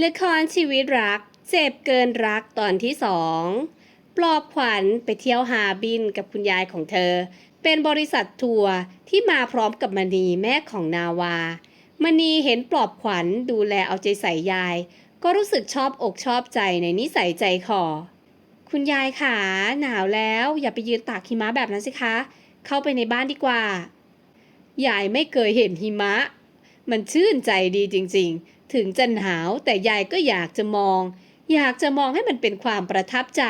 ละครชีวิตรัก เจ็บเกินรักตอนที่สองปลอบขวัญไปเที่ยวหาบินกับคุณยายของเธอ เป็นบริษัททัวร์ที่มาพร้อมกับมณีแม่ของนาวามณีเห็นปลอบขวัญดูแลเอาใจใส่ยาย ก็รู้สึกชอบอกชอบใจในนิสัยใจคอคุณยายขาหนาวแล้วอย่าไปยืนตากหิมะแบบนั้นสิคะ เข้าไปในบ้านดีกว่า ยายไม่เคยเห็นหิมะ มันชื่นใจดีจริงๆ ถึงจะหนาวแต่ยายก็อยากจะมอง อยากจะมองให้มันเป็นความประทับใจ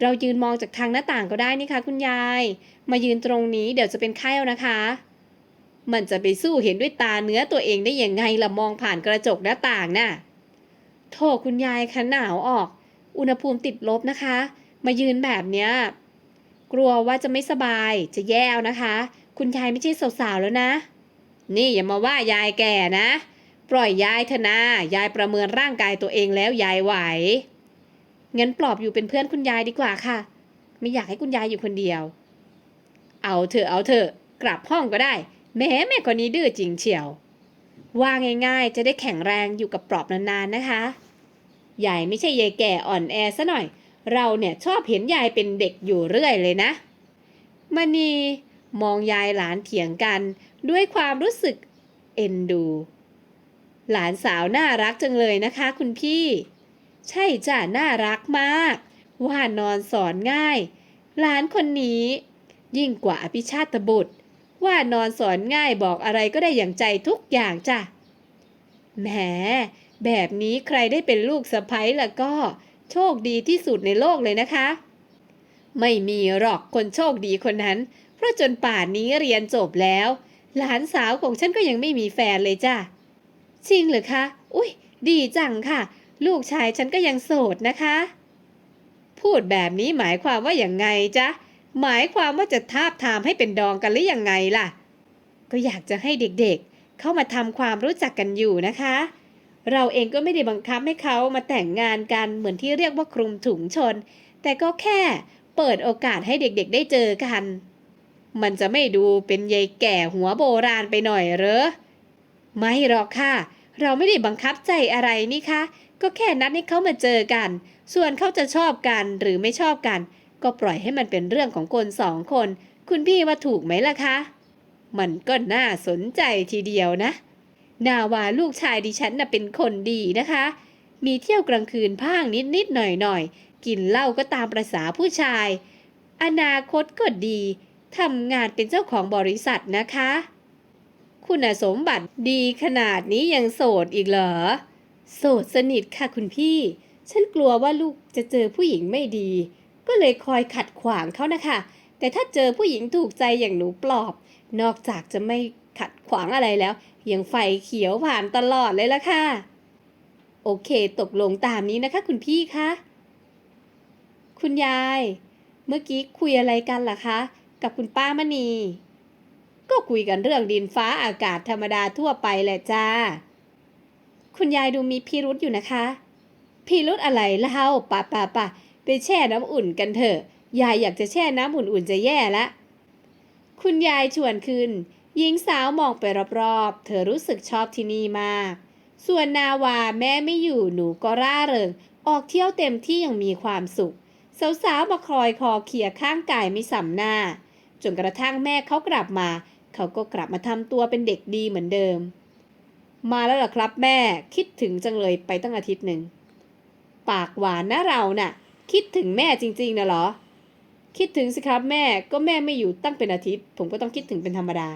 เรายืนมองจากทางหน้าต่างก็ได้นี่คะคุณยาย มายืนตรงนี้เดี๋ยวจะเป็นไข้เอานะคะ มันจะไปสู้เห็นด้วยตาเนื้อตัวเองได้ยังไงล่ะมองผ่านกระจกหน้าต่างน่ะโถคุณยายคะหนาวออก อุณหภูมิติดลบนะคะ มายืนแบบเนี้ยกลัวว่าจะไม่สบายจะแย่นะคะ คุณยายไม่ใช่สาวๆแล้วนะ นี่อย่ามาว่ายายแก่นะ ปล่อยยายเถอะนะ ยายประเมินร่างกายตัวเองแล้วยายไหว งั้นปลอบอยู่เป็นเพื่อนคุณยายดีกว่าค่ะ ไม่อยากให้คุณยายอยู่คนเดียว เอาเถอะเอาเถอะกลับห้องก็ได้ แม้แม่คนนี้ดื้อจริงเชียว ว่าง่ายๆ จะได้แข็งแรงอยู่กับปลอบนานๆนะคะ ยายไม่ใช่ยายแก่อ่อนแอซะหน่อย เราเนี่ยชอบเห็นยายเป็นเด็กอยู่เรื่อยเลยนะมณีมองยายหลานเถียงกันด้วยความรู้สึกเอ็นดู หลานสาวน่ารักจังเลยนะคะคุณพี่ ใช่จ้ะน่ารักมาก ว่านอนสอนง่าย หลานคนนี้ ยิ่งกว่าอภิชาตบุตร ว่านอนสอนง่ายบอกอะไรก็ได้อย่างใจทุกอย่างจ้ะแหมแบบนี้ใครได้เป็นลูกสะใภ้ล่ะก็ โชคดีที่สุดในโลกเลยนะคะ ไม่มีหรอกคนโชคดีคนนั้น เพราะจนป่านนี้เรียนจบแล้ว หลานสาวของฉันก็ยังไม่มีแฟนเลยจ้ะ จริงเหรือคะ อุ้ยดีจังค่ะ ลูกชายฉันก็ยังโสดนะคะ พูดแบบนี้หมายความว่าอย่างไงจ๊ะ หมายความว่าจะทาบทามให้เป็นดองกันหรือยังไงล่ะ ก็อยากจะให้เด็กๆ เข้ามาทำความรู้จักกันอยู่นะคะ เราเองก็ไม่ได้บังคับให้เขามาแต่งงานกันเหมือนที่เรียกว่าคลุมถุงชน แต่ก็แค่เปิดโอกาสให้เด็กๆ ได้เจอกัน มันจะไม่ดูเป็นยายแก่หัวโบราณไปหน่อยเหรอ ไม่หรอกค่ะ เราไม่ได้บังคับใจอะไรนี่คะ ก็แค่นัดให้เขามาเจอกัน ส่วนเขาจะชอบกันหรือไม่ชอบกัน ก็ปล่อยให้มันเป็นเรื่องของคนสองคน คุณพี่ว่าถูกไหมล่ะคะ มันก็น่าสนใจทีเดียวนะ นาวาลูกชายดิฉันน่ะเป็นคนดีนะคะ มีเที่ยวกลางคืนพ่างนิดนิดๆหน่อยหน่อยๆกินเหล้าก็ตามประษาผู้ชาย อนาคตก็ดีทำงานเป็นเจ้าของบริษัทนะคะ คุณสมบัติดีขนาดนี้ยังโสดอีกเหรอ โสดสนิทค่ะคุณพี่ ฉันกลัวว่าลูกจะเจอผู้หญิงไม่ดี ก็เลยคอยขัดขวางเขานะคะ แต่ถ้าเจอผู้หญิงถูกใจอย่างหนูปลอบ นอกจากจะไม่ขัดขวางอะไรแล้ว ยังไฟเขียวผ่านตลอดเลยละค่ะ โอเคตกลงตามนี้นะคะ คุณพี่คะคุณยาย เมื่อกี้คุยอะไรกันล่ะคะ กับคุณป้ามณี ก็คุยกันเรื่องดินฟ้าอากาศธรรมดาทั่วไปแหละจ้า คุณยายดูมีพิรุษอยู่นะคะ พิรุษอะไรเล่าป่ะป่ะป่ะไปแช่น้ำอุ่นกันเถอะ ยายอยากจะแช่น้ำอุ่นๆจะแย่ละ คุณยายชวนขึ้นหญิงสาวมองไปรอบๆ เธอรู้สึกชอบที่นี่มาก ส่วนนาวาแม่ไม่อยู่หนูก็ร่าเริง ออกเที่ยวเต็มที่อย่างมีความสุข สาวๆมาคอยคอเขียข้างกายไม่สำหน้า จนกระทั่งแม่เขากลับมา เขาก็กลับมาทำตัวเป็นเด็กดีเหมือนเดิม มาแล้วเหรอครับแม่คิดถึงจังเลยไปตั้งอาทิตย์หนึ่ง ปากหวานนะเราน่ะ คิดถึงแม่จริงๆนะเหรอ คิดถึงสิครับแม่ก็แม่ไม่อยู่ตั้งเป็นอาทิตย์ ผมก็ต้องคิดถึงเป็นธรรมดา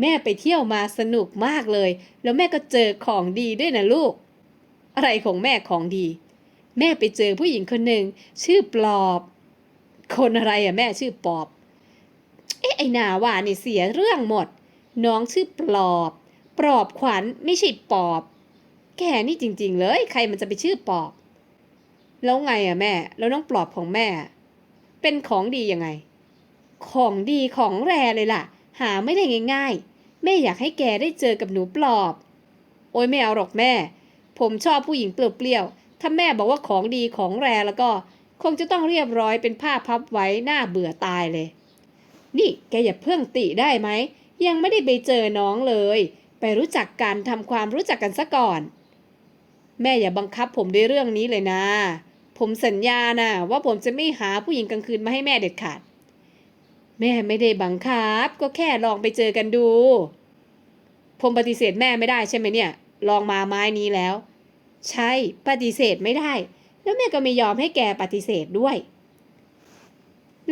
แม่ไปเที่ยวมาสนุกมากเลย แล้วแม่ก็เจอของดีด้วยนะลูก อะไรของแม่ของดี แม่ไปเจอผู้หญิงคนหนึ่งชื่อปลอบ คนอะไรอะแม่ชื่อปอบ อ๊ะไอนาว่านี่เสียเรื่องหมด น้องชื่อปลอบ ปลอบขวัญไม่ใช่ปอบ แกนี่จริง ๆ เลย ใครมันจะไปชื่อปอบ แล้วไงอะแม่ แล้วน้องปลอบของแม่ เป็นของดียังไง ของดีของแรเลยล่ะ หาไม่ได้ง่าย ๆ แม่อยากให้แกได้เจอกับหนูปลอบ โอ้ยไม่เอาหรอกแม่ ผมชอบผู้หญิงเปรี้ยวๆถ้าแม่บอกว่าของดีของแรแล้วก็ คงจะต้องเรียบร้อยเป็นผ้าพับไว้หน้าเบื่อตายเลย นี่แกอย่าเพิ่งติได้ไหม ยังไม่ได้ไปเจอน้องเลย ไปรู้จักกันทำความรู้จักกันซะก่อน แม่อย่าบังคับผมด้วยเรื่องนี้เลยนะ ผมสัญญานะว่าผมจะไม่หาผู้หญิงกลางคืนมาให้แม่เด็ดขาด แม่ไม่ได้บังคับ ก็แค่ลองไปเจอกันดู ผมปฏิเสธแม่ไม่ได้ใช่ไหมเนี่ย ลองมาไม้นี้แล้ว ใช่ปฏิเสธไม่ได้ แล้วแม่ก็ไม่ยอมให้แกปฏิเสธด้วย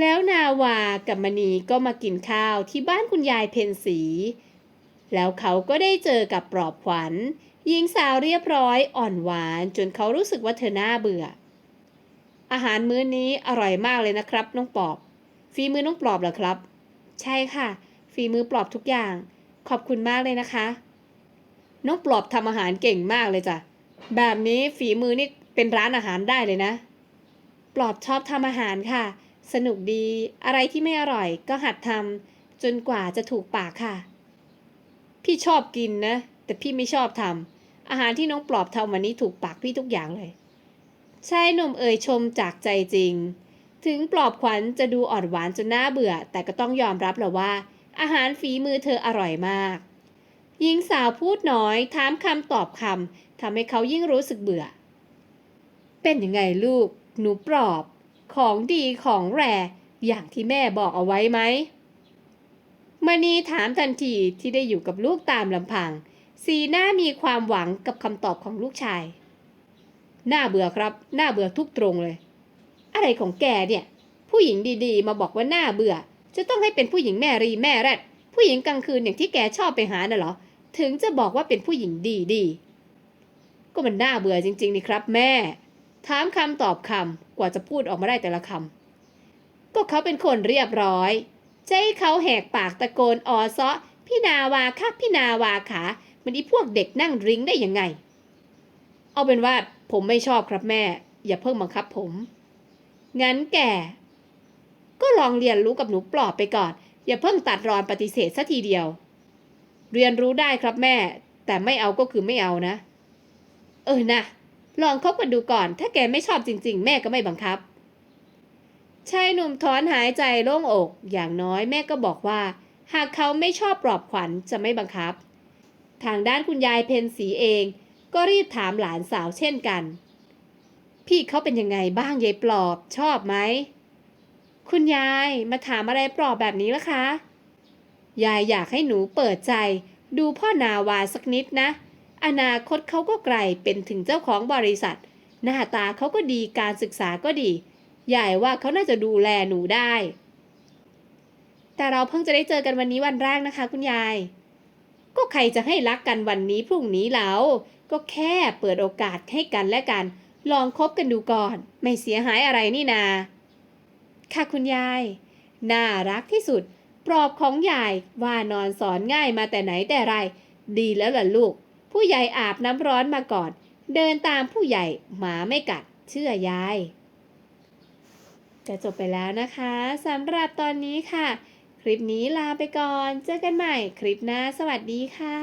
แล้วนาวากับมณีก็มากินข้าวที่บ้านคุณยายเพนสี แล้วเขาก็ได้เจอกับปลอบขวัญหญิงสาวเรียบร้อยอ่อนหวานจนเขารู้สึกว่าเธอน่าเบื่อ อาหารมื้อนี้อร่อยมากเลยนะครับ น้องปอบฝีมือน้องปลอบเหรอครับ ใช่ค่ะ ฝีมือปลอบทุกอย่าง ขอบคุณมากเลยนะคะ น้องปลอบทำอาหารเก่งมากเลยจ้ะแบบนี้ฝีมือนี่เป็นร้านอาหารได้เลยนะ ปลอบชอบทำอาหารค่ะ สนุกดี อะไรที่ไม่อร่อยก็หัดทำจนกว่าจะถูกปากค่ะ พี่ชอบกินนะ แต่พี่ไม่ชอบทำอาหารที่น้องปลอบทำวันนี้ถูกปากพี่ทุกอย่างเลยชายหนุ่มเอ่ยชมจากใจจริง ถึงปลอบขวัญจะดูอ่อนหวานจนน่าเบื่อ แต่ก็ต้องยอมรับแหละว่า อาหารฝีมือเธออร่อยมาก หญิงสาวพูดน้อย ถามคำตอบคำทำให้เขายิ่งรู้สึกเบื่อ เป็นยังไงลูก หนูปลอบ ของดีของแรอย่างที่แม่บอกเอาไว้ไหมมณีถามทันทีที่ได้อยู่กับลูกตามลำพัง สีหน้ามีความหวังกับคำตอบของลูกชาย น่าเบื่อครับ น่าเบื่อทุกตรงเลย อะไรของแกเนี่ย ผู้หญิงดีๆ มาบอกว่าน่าเบื่อ จะต้องให้เป็นผู้หญิงแม่รีแม่แรดผู้หญิงกลางคืนอย่างที่แกชอบไปหาน่ะเหรอ ถึงจะบอกว่าเป็นผู้หญิงดีๆก็มันน่าเบื่อจริง ๆ นี่ครับแม่ ถามคำตอบคำกว่าจะพูดออกมาได้แต่ละคำก็เขาเป็นคนเรียบร้อยให้เขาแหกปากตะโกนออซะพี่นาวาค่ะพี่นาวาขามันอีพวกเด็กนั่งริ้งได้ยังไง เอาเป็นว่าผมไม่ชอบครับแม่ อย่าเพิ่งบังคับผม งั้นแกก็ลองเรียนรู้กับหนูปลอบไปก่อน อย่าเพิ่งตัดรอนปฏิเสธซะทีเดียว เรียนรู้ได้ครับแม่ แต่ไม่เอาก็คือไม่เอานะ เออนะ ลองคบกันดูก่อน ถ้าแกไม่ชอบจริง ๆ แม่ก็ไม่บังคับ ชายหนุ่มถอนหายใจโล่งอก อย่างน้อยแม่ก็บอกว่า หากเขาไม่ชอบปลอบขวัญจะไม่บังคับ ทางด้านคุณยายเพนสีเอง ก็รีบถามหลานสาวเช่นกัน พี่เขาเป็นยังไงบ้างยายปลอบชอบไหม คุณยายมาถามอะไรปลอบแบบนี้ล่ะคะ ยายอยากให้หนูเปิดใจ ดูพ่อนาวาสักนิดนะ อนาคตเขาก็ไกลเป็นถึงเจ้าของบริษัท หน้าตาเขาก็ดีการศึกษาก็ดียายว่าเขาน่าจะดูแลหนูได้ แต่เราเพิ่งจะได้เจอกันวันนี้วันแรกนะคะ คุณยาย ก็ใครจะให้รักกันวันนี้พรุ่งนี้แล้ว ก็แค่เปิดโอกาสให้กันและกัน ลองคบกันดูก่อน ไม่เสียหายอะไรนี่นา ค่ะคุณยาย น่ารักที่สุด ปลอบของยายว่านอนสอนง่ายมาแต่ไหนแต่ไร ดีแล้วล่ะลูก ผู้ใหญ่อาบน้ำร้อนมาก่อน เดินตามผู้ใหญ่หมาไม่กัด เชื่อยายจะจบไปแล้วนะคะสำหรับตอนนี้ค่ะ คลิปนี้ลาไปก่อน เจอกันใหม่คลิปหน้าสวัสดีค่ะ